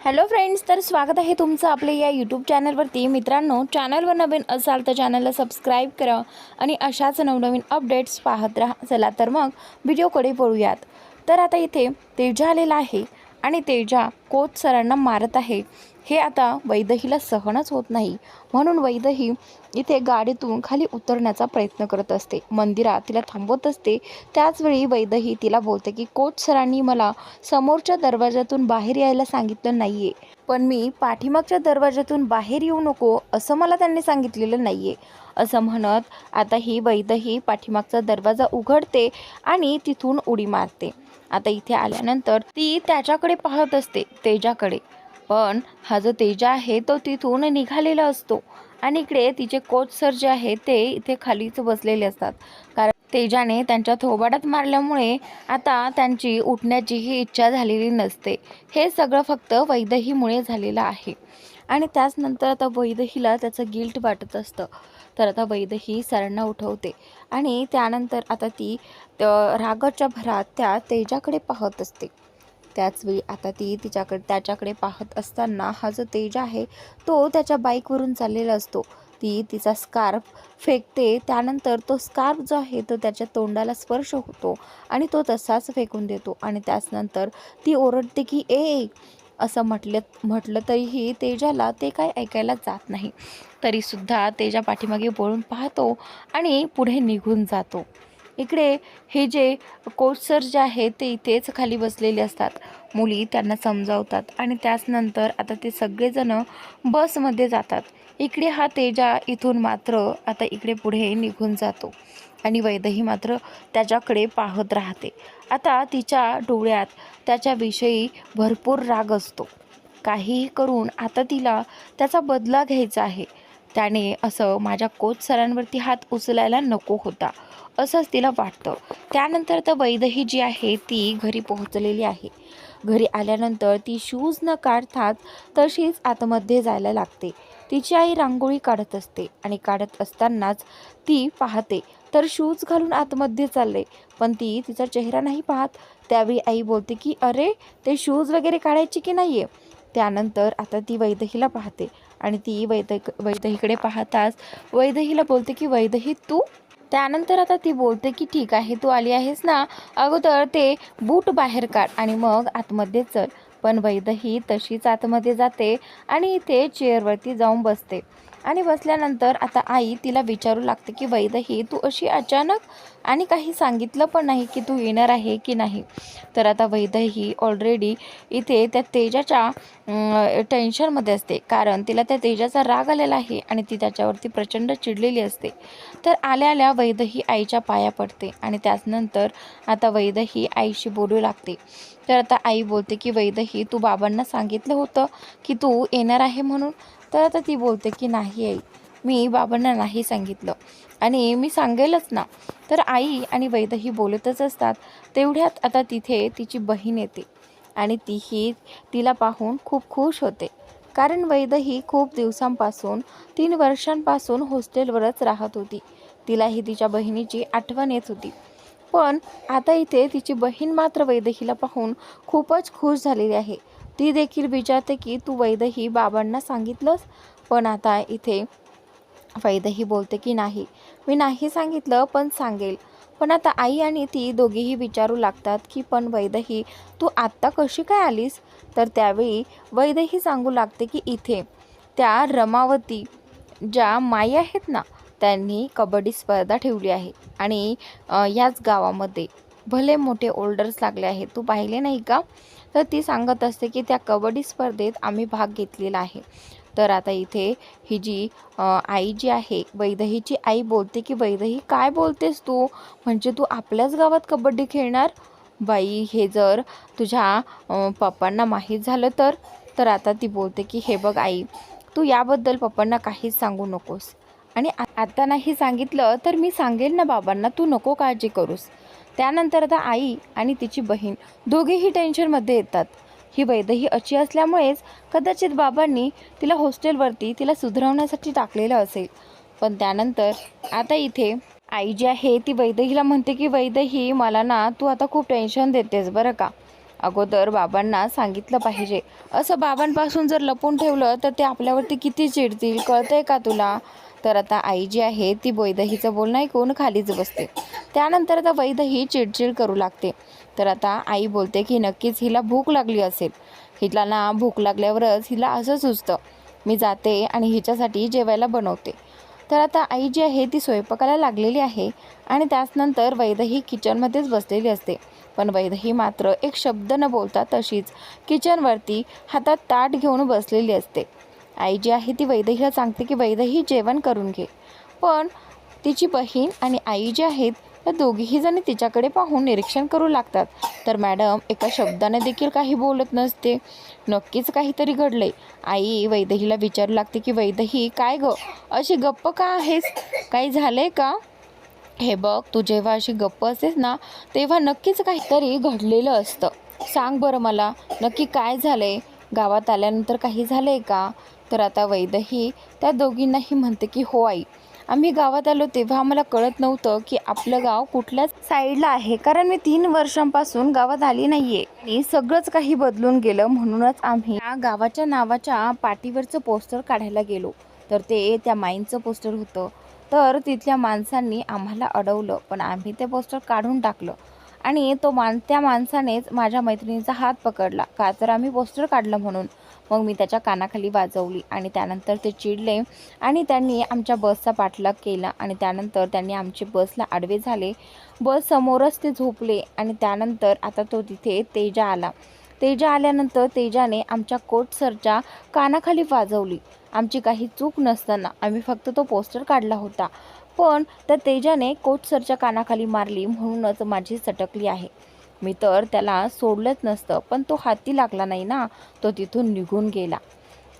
Hello friends तर स्वागत आहे तुमचं आपले या यूट्यूब चॅनलवरती मित्रांनो चॅनलवर नवीन असाल तर चॅनलला सबस्क्राईब करा आणि अशाच नवनवीन अपडेट्स पाहत राहा. चला तर मग व्हिडिओकडे पळूयात तर आता इथे तेजा आलेला आहे. आणि तेजा कोच सरांना मारत आहे. हे आता वैदहीला सहनच होत नाही. म्हणून वैदही इथे गाडीतून खाली उतरण्याचा प्रयत्न करत असते. मंदिरात तिला थांबवत असते. त्याचवेळी वैदही तिला बोलते की कोच सरांनी मला समोरच्या दरवाजातून बाहेर यायला सांगितलं नाही आहे पण मी पाठीमागच्या दरवाजातून बाहेर येऊ नको असं मला त्यांनी सांगितलेलं नाही आहे असं म्हणत आता ही वैदही पाठीमागचा दरवाजा उघडते आणि तिथून उडी मारते. आता इथे आल्यानंतर ती त्याच्याकडे पाहत असते तेजाकडे. पण हा जो तेजा आहे तो तिथून निघालेला असतो. आणि इकडे तिचे कोच सर जे आहे ते इथे खालीच बसलेले असतात. कारण तेजाने त्यांच्या थोबाडात मारल्यामुळे आता त्यांची उठण्याचीही इच्छा झालेली नसते. हे सगळं फक्त वैदहीमुळे झालेलं आहे. आणि त्याचनंतर आता वैदहीला त्याचं गिल्ट वाटत असतं. तर आता वैदही सरांना उठवते. आणि त्यानंतर आता ती रागाच्या भरात त्या तेजाकडे पाहत असते. त्याचवेळी आता ती तिच्याकडे त्याच्याकडे पाहत असताना हा जो तेज आहे तो त्याच्या बाईकवरून चाललेला असतो. ती तिचा स्कार्फ फेकते त्यानंतर तो स्कार्फ जो आहे तो त्याच्या तोंडाला स्पर्श होतो आणि तो तसाच फेकून देतो. आणि त्याचनंतर ती ओरडते की ए असं म्हटलं म्हटलं तरीही तेजाला ते काय ऐकायला जात नाही. तरीसुद्धा तेजा पाठीमागे बोलून पाहतो आणि पुढे निघून जातो. इकडे हे जे कोच सर जे आहेत ते इथेच खाली बसलेले असतात. मुली त्यांना समजावतात आणि त्याचनंतर आता ते सगळेजण बसमध्ये जातात. इकडे हा तेजा इथून मात्र आता इकडे पुढे निघून जातो. आणि वैदही मात्र त्याच्याकडे पाहत राहते. आता तिच्या डोळ्यात त्याच्याविषयी भरपूर राग असतो. काहीही करून आता तिला त्याचा बदला घ्यायचा आहे. त्याने असं माझ्या कोच सरांवरती हात उचलायला नको होता असंच तिला वाटतं. त्यानंतर तर वैदही जी आहे ती घरी पोहोचलेली आहे. घरी आल्यानंतर ती शूज न काढताच तशीच आतमध्ये जायला लागते. तिची आई रांगोळी काढत असते आणि काढत असतानाच ती पाहते तर शूज घालून आतमध्ये चालले. पण ती तिचा चेहरा नाही पाहत. त्यावेळी आई बोलते की अरे ते शूज वगैरे काढायचे की नाही आहे त्यानंतर आता ती वैदहीला पाहते. आणि ती वैद वैदहीकडे पाहताच वैदहीला बोलते की वैदही तू? त्यानंतर आता ती बोलते की ठीक आहे तू आली आहेस ना? अगोदर ते बूट बाहेर काढ आणि मग आतमध्ये चल. पण वैदही तशीच आतमध्ये जाते आणि इथे चेअरवरती जाऊन बसते. आणि बसल्यानंतर आता आई तिला विचारू लागते की वैदही तू अशी अचानक आणि काही सांगितलं पण नाही की तू येणार आहे की नाही? तर आता वैदही ऑलरेडी इथे त्या तेजाच्या टेन्शनमध्ये असते. कारण तिला त्या तेजाचा राग आलेला आहे आणि ती त्याच्यावरती प्रचंड चिडलेली असते. तर आल्या आल्या वैदही आईच्या पाया पडते आणि त्याचनंतर आता वैदही आईशी बोलू लागते. तर आता आई बोलते की वैदही तू बाबांना सांगितलं होतं की तू येणार आहे म्हणून? तर आता ती बोलते की नाही आई मी बाबांना नाही सांगितलं. आणि मी सांगेलच ना. तर आई आणि वैदही बोलतच असतात. तेवढ्यात आता तिथे तिची बहीण येते. आणि तीही तिला पाहून खूप खुश होते. कारण वैदही खूप दिवसांपासून तीन वर्षांपासून हॉस्टेलवरच राहत होती. तिलाही तिच्या बहिणीची आठवण येत होती. पण आता इथे तिची बहीण मात्र वैदहीला पाहून खूपच खुश झालेली आहे. ती देखील विचारते की तू वैदही बाबांना सांगितलंस? पण आता इथे वैदही बोलते की नाही. मी नाही सांगितलं पण सांगेल. पण आता आई आणि ती दोघीही विचारू लागतात की पण वैदही तू आत्ता कशी काय आलीस? तर त्यावेळी वैदही सांगू लागते की इथे त्या रमावती ज्या माई आहेत ना त्यांनी कबड्डी स्पर्धा ठेवली आहे. आणि याच गावामध्ये भले मोठे ओल्डर्स लागले आहेत. तू पाहिले नाही का? तर ती सांगत असते की त्या कबड्डी स्पर्धेत आम्ही भाग घेतलेला आहे. तर आता इथे ही जी आई जी आहे वैदहीची आई बोलते की वैदही काय बोलतेस तू? म्हणजे तू आपल्याच गावात कबड्डी खेळणार? बाई हे जर तुझ्या पप्पांना माहीत झालं तर? तर आता ती बोलते की हे बघ आई तू याबद्दल पप्पांना काहीच सांगू नकोस. आणि आ- आता नाही सांगितलं तर मी सांगेल ना बाबांना तू नको काळजी करूस. त्यानंतर आता आई आणि तिची बहीण दोघेही टेन्शनमध्ये येतात. ही वैदही अशी असल्यामुळेच कदाचित बाबांनी तिला हॉस्टेलवरती तिला सुधारवण्यासाठी टाकलेलं असेल. पण त्यानंतर आता इथे आई जी आहे ती वैदहीला म्हणते की वैदही मला ना तू आता खूप टेन्शन देतेस बरं का? अगोदर बाबांना सांगितलं पाहिजे. असं बाबांपासून जर लपून ठेवलं तर ते आपल्यावरती किती चिडतील कळतंय का तुला? तर आता आई जी आहे ती वैदहीचं बोलणं ऐकून खालीच बसते. त्यानंतर आता वैदही चिडचिड करू लागते. तर आता आई बोलते की नक्कीच हिला भूक लागली असेल. हिला ना भूक लागल्यावरच हिला असं सुचतं मी जाते आणि हिच्यासाठी जेवायला बनवते. तर आता आई जी आहे ती स्वयंपाकाला लागलेली आहे आणि त्याचनंतर वैदही किचनमध्येच बसलेली असते. पण वैदही मात्र एक शब्द न बोलता तशीच किचनवरती हातात ताट घेऊन बसलेली असते. आई जी आहे ती वैदहीला सांगते की वैदही जेवण करून घे. पण तिची बहीण आणि आई जी आहेत त्या दोघीही जणी तिच्याकडे पाहून निरीक्षण करू लागतात. तर मॅडम एका शब्दाने देखील काही बोलत नसते. नक्कीच काहीतरी घडलंय. आई वैदहीला विचारू लागते की वैदही काय ग? अशी गप्प का आहेस? काही झालंय का? हे बघ तू जेव्हा अशी गप्प असतेस ना तेव्हा नक्कीच काहीतरी घडलेलं असतं. सांग बरं मला नक्की काय झालंय? गावात आल्यानंतर काही झालंय का? तर आता वैदही त्या दोघींनाही म्हणते की हो आई आम्ही गावात आलो तेव्हा आम्हाला कळत नव्हतं की आपलं गाव कुठल्याच साईडला आहे. कारण मी तीन वर्षांपासून गावात आली नाहीये. आणि सगळंच काही बदलून गेलं म्हणूनच आम्ही या गावाच्या नावाच्या पाठीवरचं पोस्टर काढायला गेलो. तर ते त्या माईंचं पोस्टर होतं. तर तिथल्या माणसांनी आम्हाला अडवलं. पण आम्ही ते पोस्टर काढून टाकलं. आणि तो मान त्या माणसानेच माझ्या मैत्रिणीचा हात पकडला. का तर आम्ही पोस्टर काढलं म्हणून. मग मी त्याच्या कानाखाली वाजवली आणि त्यानंतर ते चिडले आणि त्यांनी आमच्या बसचा पाठलाग केला आणि त्यानंतर त्यांनी आमची बसला आडवे झाले. बस समोरच ते झोपले आणि त्यानंतर आता तो तिथे तेजा आला. तेजा आल्यानंतर तेजाने आमच्या कोट सरच्या कानाखाली वाजवली. आमची काही चूक नसताना आम्ही फक्त तो पोस्टर काढला होता. पण त्या तेजाने कोट सरच्या कानाखाली मारली म्हणूनच माझी सटकली आहे. मी तर त्याला सोडलंच नसतं पण तो हाती लागला नाही ना तो तिथून निघून गेला.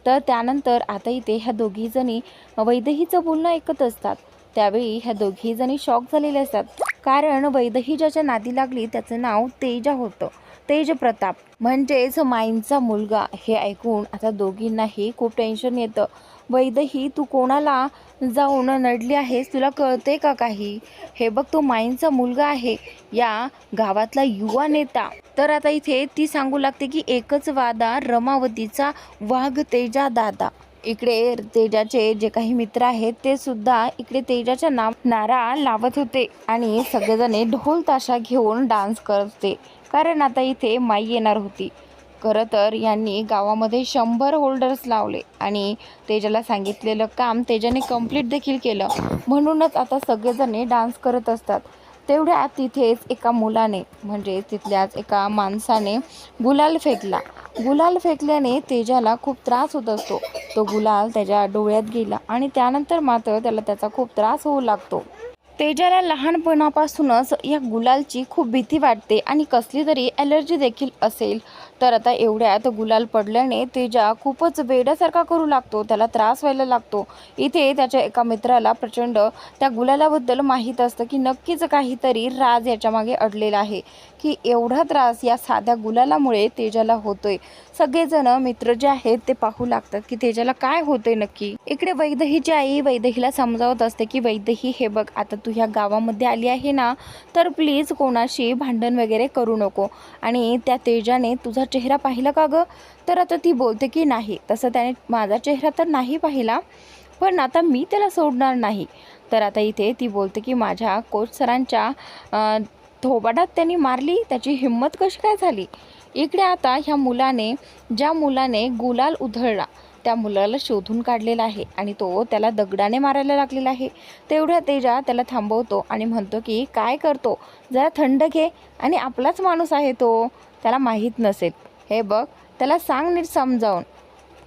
तर त्यानंतर आता इथे ह्या दोघीजणी वैदहीचं बोलणं ऐकत असतात. त्यावेळी ह्या दोघीजणी शॉक झालेले असतात. कारण वैदही ज्याच्या नादी लागली त्याचं नाव तेजा होतं. तेज प्रताप. म्हणजेच माईंचा मुलगा. हे ऐकून आता दोघींनाही खूप टेन्शन येतं. वैदही तू कोणाला जाऊन नडली आहेस तुला कळते का काही? हे बघ तो माईंचा मुलगा आहे या गावातला युवा नेता. तर आता इथे ती सांगू लागते की एकच वादा रमावतीचा वाघ तेजा दादा. इकडे तेजाचे जे काही मित्र आहेत ते सुद्धा इकडे तेजाच्या नाम नारा लावत होते आणि सगळेजणे ढोल ताशा घेऊन डान्स करते. कारण आता इथे माई येणार होती. खरं तर यांनी गावामध्ये शंभर होल्डर्स लावले आणि तेजाला सांगितलेलं काम तेजाने कंप्लीट देखील केलं. म्हणूनच आता सगळेजणे डान्स करत असतात. तेवढ्या तिथेच एका मुलाने म्हणजे तिथल्याच एका माणसाने गुलाल फेकला. गुलाल फेकल्याने तेजाला खूप त्रास होत असतो. तो गुलाल त्याच्या डोळ्यात गेला आणि त्यानंतर मात्र त्याला त्याचा खूप त्रास होऊ लागतो. तेजाला लहानपणापासूनच या गुलालची खूप भीती वाटते आणि कसली तरी ॲलर्जी देखील असेल. तर आता एवढ्यात गुलाल पडल्याने तेजा खूपच वेड्यासारखा करू लागतो त्याला त्रास व्हायला लागतो. इथे त्याच्या एका मित्राला प्रचंड त्या गुलालाबद्दल माहीत असतं की नक्कीच काहीतरी राज याच्यामागे अडलेला आहे की एवढा त्रास या साध्या गुलालामुळे तेजाला होतोय. सगळेजण मित्र जे आहेत ते पाहू लागतात की तेजाला काय होतंय नक्की. इकडे वैदहीची आई वैदहीला समजावत असते की वैदही हे बघ आता तू ह्या गावामध्ये आली आहे ना तर प्लीज कोणाशी भांडण वगैरे करू नको. आणि त्या तेजाने तुझा चेहरा पाहिला का गं? तर आता ती बोलते की नाही. तसं त्याने माझा चेहरा तर नाही पाहिला पण आता मी त्याला सोडणार नाही. तर आता इथे ती बोलते की माझ्या कोच सरांच्या अं, थोबाडात त्यांनी मारली त्याची हिंमत कशी काय झाली? इकडे आता ह्या मुलाने ज्या मुलाने गुलाल उधळला त्या मुलाला शोधून काढलेला आहे आणि तो त्याला दगडाने मारायला लागलेला आहे. तेवढ्या तेजा त्याला थांबवतो आणि म्हणतो की काय करतो? जरा थंड घे आणि आपलाच माणूस आहे तो. त्याला माहीत नसेल. हे बघ त्याला सांग नीट समजावून.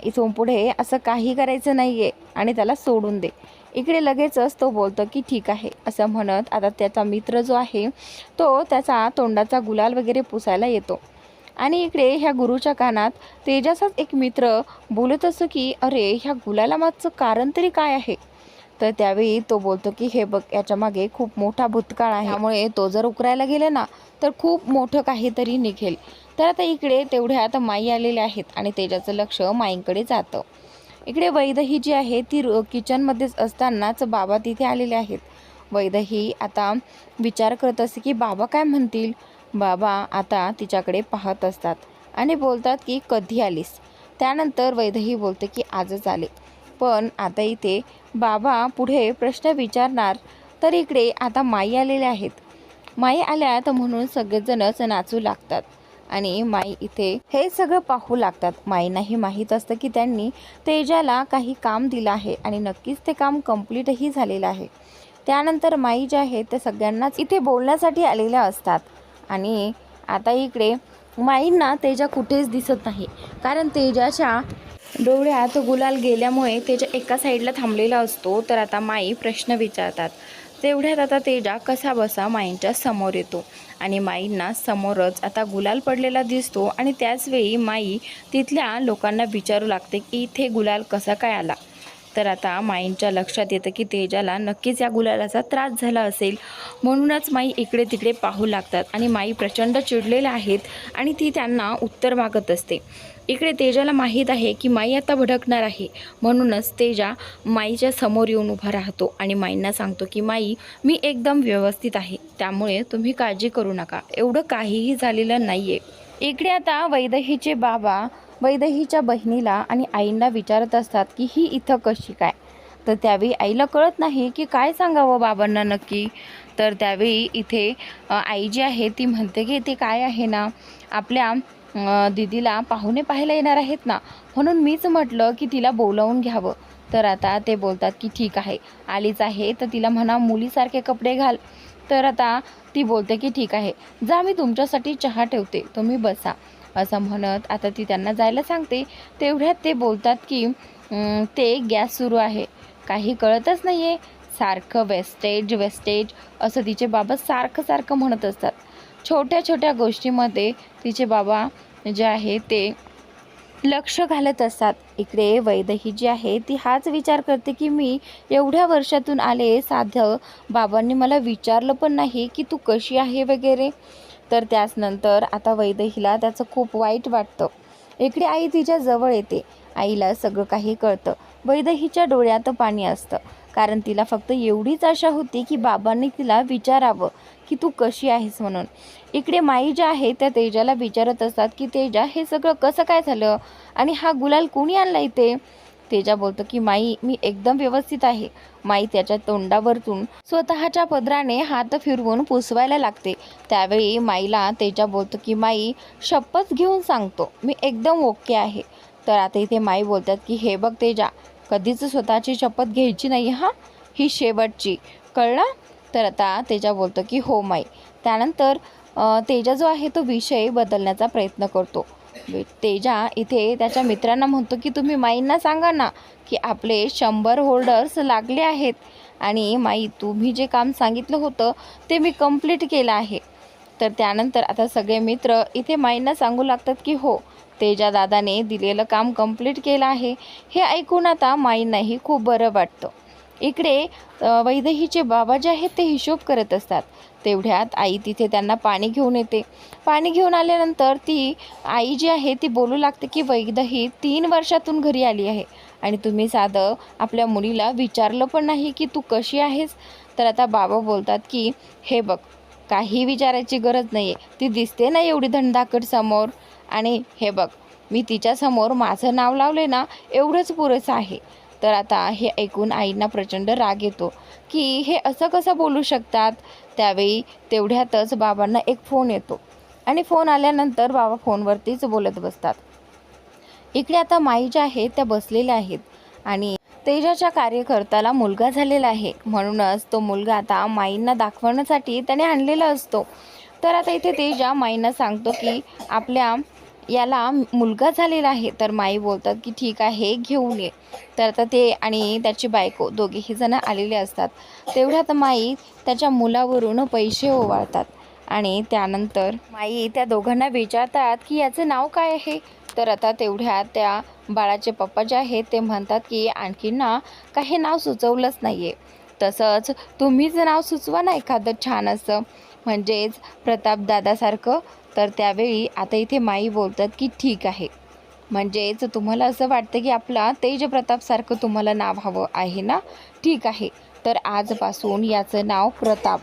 इथून पुढे असं काही करायचं नाही आहे आणि त्याला सोडून दे. इकडे लगेचच तो बोलतो की ठीक आहे. असं म्हणत आता त्याचा मित्र जो आहे तो त्याचा तोंडाचा गुलाल वगैरे पुसायला येतो. आणि इकडे ह्या गुरुच्या कानात तेजाचाच एक मित्र बोलत असतो की अरे ह्या गुलाला मागचं कारण तरी काय आहे? तर त्यावेळी तो बोलतो की हे बघ याच्या मागे खूप मोठा भूतकाळ आहे. त्यामुळे तो जर उकरायला गेला ना तर खूप मोठं काहीतरी निघेल. तर आता इकडे तेवढ्यात माई आलेले आहेत आणि तेजाचं लक्ष माईंकडे जातं. इकडे वैदही जी आहे ती किचनमध्येच असतानाच बाबा तिथे आलेले आहेत. वैदही आता विचार करत असते की बाबा काय म्हणतील? बाबा आता तिच्याकडे पाहत असतात आणि बोलतात की कधी आलीस? त्यानंतर वैदही बोलते की आजच आले. पण आता इथे बाबा पुढे प्रश्न विचारणार तर इकडे आता माई आलेल्या आहेत. माई आल्यात म्हणून सगळेजणच नाचू लागतात आणि माई इथे हे सगळं पाहू लागतात. माईंनाही माहीत असतं की त्यांनी तेजाला काही काम दिलं आहे आणि नक्कीच ते काम कम्प्लीटही झालेलं आहे. त्यानंतर माई ज्या आहेत त्या सगळ्यांनाच इथे बोलण्यासाठी आलेल्या असतात. आणि आता इकडे माईंना तेजा कुठेच दिसत नाही. कारण तेजाच्या डोळ्यात गुलाल गेल्यामुळे तेजा एका साईडला थांबलेला असतो तर आता माई प्रश्न विचारतात. तेवढ्यात आता तेजा कसा बसा माईंच्या समोर येतो. आणि माईंना समोरच आता गुलाल पडलेला दिसतो आणि त्याचवेळी माई तिथल्या लोकांना विचारू लागते की इथे गुलाल कसा काय आला. तर आता माईंच्या लक्षात येतं की तेजाला नक्कीच या गुलालाचा त्रास झाला असेल. म्हणूनच माई इकडे तिकडे पाहू लागतात आणि माई प्रचंड चिडलेल्या आहेत आणि ती त्यांना उत्तर मागत असते. इकडे तेजाला माहीत आहे की माई आता भडकणार आहे. म्हणूनच तेजा माईच्या समोर येऊन उभा राहतो आणि माईंना सांगतो की माई मी एकदम व्यवस्थित आहे. त्यामुळे तुम्ही काळजी करू नका. एवढं काहीही झालेलं नाही आहे इकडे आता वैदहीचे बाबा वैदहीच्या बहिणीला आणि आईंना विचारत असतात की ही इथं कशी काय? तर त्यावेळी आईला कळत नाही की काय सांगावं बाबांना नक्की? तर त्यावेळी इथे आई जी आहे ती म्हणते की ते काय आहे ना? आपल्या दिदीला दीदीला पाहुणे पाहायला येणार आहेत ना? म्हणून मीच म्हटलं की तिला बोलावून घ्यावं. तर आता ते बोलतात की ठीक आहे आलीच आहे तर तिला म्हणा मुलीसारखे कपडे घाल. तर आता ती बोलते की ठीक आहे जा मी तुमच्यासाठी चहा ठेवते तुम्ही बसा. असं म्हणत आता ती त्यांना जायला सांगते. तेवढ्यात ते बोलतात की ते गॅस सुरू आहे. काही कळतच नाही आहे सारखं वेस्टेज वेस्टेज असं तिचे बाबा सारखं सारखं म्हणत असतात. छोट्या छोट्या गोष्टीमध्ये तिचे बाबा जे आहे ते लक्ष घालत असतात. इकडे वैदही जी आहे ती हाच विचार करते की मी एवढ्या वर्षातून आले साधं बाबांनी मला विचारलं पण नाही की तू कशी आहे वगैरे? तर त्याच नंतर आता वैदहीला त्याचं खूप वाईट वाटतं. इकडे आई तिच्या जवळ येते. आईला सगळं काही कळतं. वैदहीच्या डोळ्यात पाणी असतं. कारण तिला फक्त एवढीच आशा होती की बाबांनी तिला विचारावं की तू कशी आहेस म्हणून. इकडे माई ज्या आहे त्या तेजाला विचारत असतात की तेजा हे सगळं कसं काय झालं? आणि हा गुलाल कोणी आणला इथे? तेजा बोलतो की माई मी एकदम व्यवस्थित आहे. माई त्याच्या तोंडावरतून स्वतःच्या पदराने हात फिरवून पुसवायला लागते. त्यावेळी माईला तेजा बोलतो की माई शपथ घेऊन सांगतो. मी एकदम ओके आहे. तर आता इथे माई बोलतात की हे बघ तेजा कधीच स्वतःची शपथ घ्यायची नाही हां? ही शेवटची. कळलं? तर आता तेजा बोलतो की हो माई. त्यानंतर तेजा जो आहे तो विषय बदलण्याचा प्रयत्न करतो. तेजा इथे त्याच्या मित्रांना म्हणतो की तुम्ही माईंना सांगा ना की आपले शंभर होल्डर्स लागले आहेत. आणि माई तुम्ही जे काम सांगितलं होतं ते मी कंप्लीट केलं आहे. तर त्यानंतर आता सगळे मित्र इथे माईंना सांगू लागतात की हो तेजा दादाने दिलेलं काम कंप्लीट केलं आहे. हे ऐकून आता माईंनाही खूप बरं वाटतं. इकडे अ, वैदेहीचे बाबा जे आहेत ते हिशोब करत असतात. तेवढ्यात आई तिथे त्यांना पाणी घेऊन येते. पाणी घेऊन आल्यानंतर ती आई जी आहे ती बोलू लागते की वैदही तीन वर्षातून घरी आली आहे. आणि तुम्ही साधं आपल्या मुलीला विचारलं पण नाही की तू कशी आहेस? तर आता बाबा बोलतात की हे बघ काही विचारायची गरज नाही आहे ती दिसते ना एवढी धंदाकड समोर. आणि हे बघ मी तिच्यासमोर माझं नाव लावले ना एवढंच पुरेसं आहे. तर आता हे ऐकून आईंना प्रचंड राग येतो की हे असं कसं बोलू शकतात? त्यावेळी तेवढ्यातच बाबांना एक फोन येतो आणि फोन आल्यानंतर बाबा फोनवरतीच बोलत बसतात. इकडे आता माई ज्या आहेत त्या बसलेल्या आहेत आणि तेजाच्या कार्यकर्त्याला मुलगा झालेला आहे. म्हणूनच तो मुलगा आता माईंना दाखवण्यासाठी त्याने आणलेला असतो. तर आता इथे तेजा माईंना सांगतो की आपल्या याला मुलगा झालेला आहे. तर माई बोलतात की ठीक आहे घेऊन ये. तर आता ते आणि त्याची बायको दोघेही जण आलेले असतात. तेवढ्यात माई त्याच्या मुलावरून पैसे ओवाळतात आणि त्यानंतर माई त्या दोघांना विचारतात की याचं नाव काय आहे? तर आता तेवढ्या त्या बाळाचे पप्पा जे आहेत ते म्हणतात की आणखी ना काही नाव सुचवलंच नाही आहे तसंच तुम्हीच नाव सुचवा ना एखादं छान असं. म्हणजेच प्रतापदादासारखं तर त्यावेळी आता इथे माई बोलतात की ठीक आहे. म्हणजेच तुम्हाला असं वाटतं की आपला तेज प्रतापसारखं तुम्हाला नाव हवं आहे ना? ठीक आहे. तर आजपासून याचं नाव प्रताप.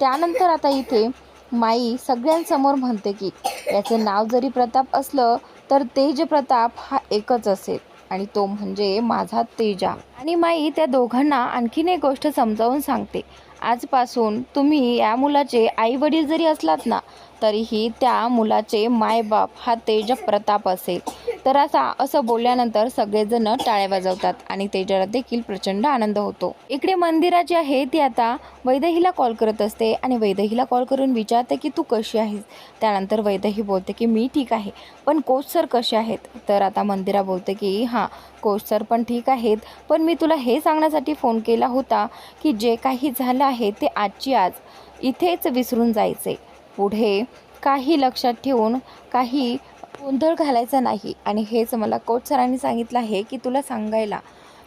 त्यानंतर आता इथे माई सगळ्यांसमोर म्हणते की याचं नाव जरी प्रताप असलं तर तेज प्रताप हा एकच असेल आणि तो म्हणजे माझा तेजा. आणि माई त्या दोघांना आणखीन एक गोष्ट समजावून सांगते. आजपासून तुम्ही या मुलाचे आई वडील जरी असलात ना तरीही त्या मुलाचे मायबाप हा तेज प्रताप असेल. तर असा असं बोलल्यानंतर सगळेजण टाळ्या वाजवतात आणि तेजाला देखील प्रचंड आनंद होतो. इकडे मंदिरा जी आहे ती आता वैदहीला कॉल करत असते आणि वैदहीला कॉल करून विचारते की तू कशी आहेस? त्यानंतर वैदही बोलते की मी ठीक आहे. पण कोच सर कसे आहेत? तर आता मंदिरा बोलते की हां कोच सर पण ठीक आहेत. पण मी तुला हे सांगण्यासाठी फोन केला होता की जे काही झालं आहे ते आजची आज इथेच विसरून जायचे. पुढे काही लक्षात ठेवून काही गोंधळ घालायचा नाही. आणि हेच मला कोच सरांनी सांगितलं आहे की तुला सांगायला.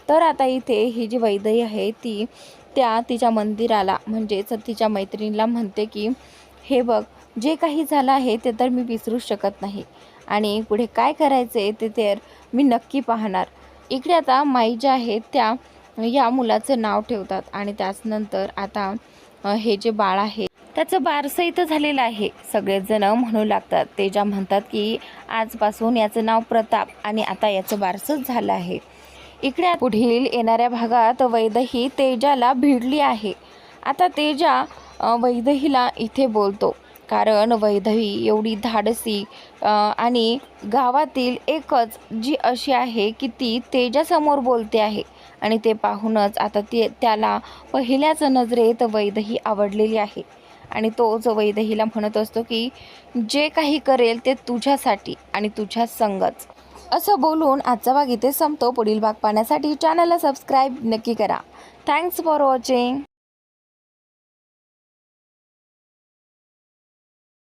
तर आता इथे ही जी वैदई आहे ती त्या तिच्या मंदिराला म्हणजेच तिच्या मैत्रिणीला म्हणते की हे बघ जे काही झालं आहे ते तर मी विसरूच शकत नाही. आणि पुढे काय करायचे ते तर मी नक्की पाहणार. इकडे आता माई ज्या आहेत त्या या मुलाचं नाव ठेवतात. आणि त्याचनंतर आता हे जे बाळ आहे त्याचं बारसं इथं झालेलं आहे. सगळेजण म्हणू लागतात. तेजा म्हणतात की आजपासून याचं नाव प्रताप आणि आता याचं बारसंच झालं आहे. इकडे पुढील येणाऱ्या भागात वैदही तेजाला भिडली आहे. आता तेजा वैदहीला इथे बोलतो. कारण वैदही एवढी धाडसी आणि गावातील एकच जी अशी आहे की ती तेजासमोर बोलते आहे. आणि ते पाहूनच आता ते त्याला पहिल्याच नजरेत वैदही आवडलेली आहे. आणि तो जो वैदहीला म्हणत असतो की जे काही करेल ते तुझ्यासाठी आणि तुझ्या संगच. असं बोलून आजचा भाग इथे संपतो. पुढील भाग पाहण्यासाठी चॅनलला सबस्क्राईब नक्की करा. Thanks for watching